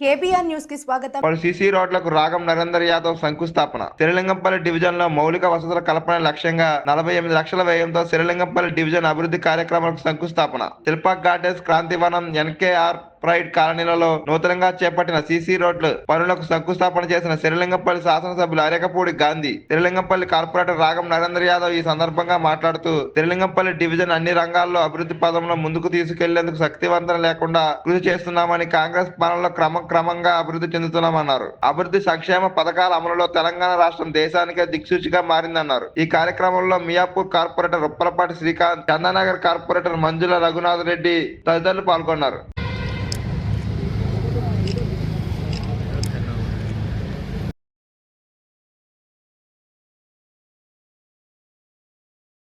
KBR న్యూస్కి స్వాగతం. పలు సీసీ రోడ్లకు రాగం నరేందర్ యాదవ్ శంకుస్థాపన. శిరలింగంపల్లి డివిజన్లో మౌలిక వసతుల కల్పన లక్ష్యంగా నలభై ఎనిమిది లక్షల వ్యయంతో శిరలింగంపల్లి డివిజన్ అభివృద్ధి కార్యక్రమాలకు శంకుస్థాపన. Shilpa Gardens Kranthivanam NKR Pride కాలనీలలో నూతనంగా చేపట్టిన సీసీ రోడ్లు పనులకు శంకుస్థాపన చేసిన శిరలింగంపల్లి శాసనసభ్యులు అరేకపూడి గాంధీ శిరలింగంపల్లి కార్పొరేటర్ రాగం నరేంద్ర యాదవ్ ఈ సందర్భంగా మాట్లాడుతూ శిరలింగంపల్లి డివిజన్ అన్ని రంగాల్లో అభివృద్ధి పదంలో ముందుకు తీసుకెళ్ళేందుకు శక్తివంతం లేకుండా కృషి చేస్తున్నామని కాంగ్రెస్ పాలనలో క్రమక్రమంగా అభివృద్ధి చెందుతున్నామన్నారు. అభివృద్ధి సంక్షేమ పథకాల అమలులో తెలంగాణ రాష్ట్రం దేశానికే దిక్సూచిగా మారిందన్నారు. ఈ కార్యక్రమంలో మియాపూర్ కార్పొరేటర్ ఉప్పలపాటి శ్రీకాంత్ చందానగర్ కార్పొరేటర్ మంజుల రఘునాథ్ రెడ్డి తదితరులు పాల్గొన్నారు.